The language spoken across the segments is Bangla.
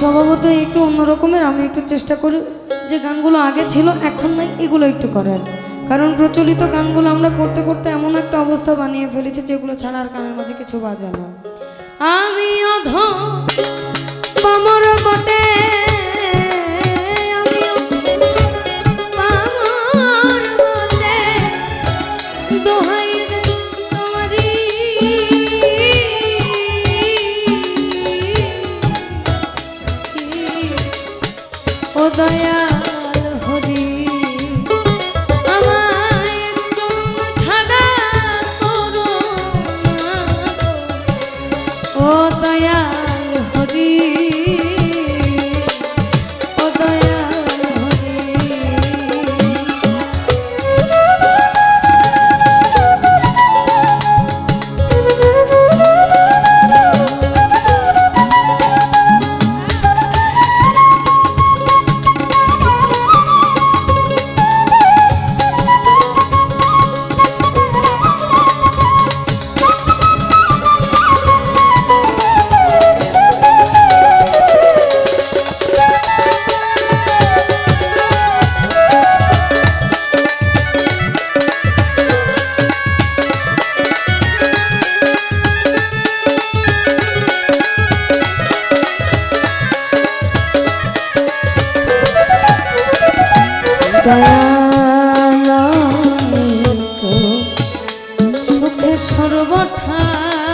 স্বভাবত একটু অন্যরকমের। আমি একটু চেষ্টা করি যে গানগুলো আগে ছিল, এখন নাই, এগুলো একটু করার। কারণ প্রচলিত গানগুলো আমরা করতে করতে এমন একটা অবস্থা বানিয়ে ফেলেছি যেগুলো ছাড়া আর গানের মাঝে কিছু বাজানো আমি অধ বটে। দয়া ওঠা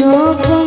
চোখ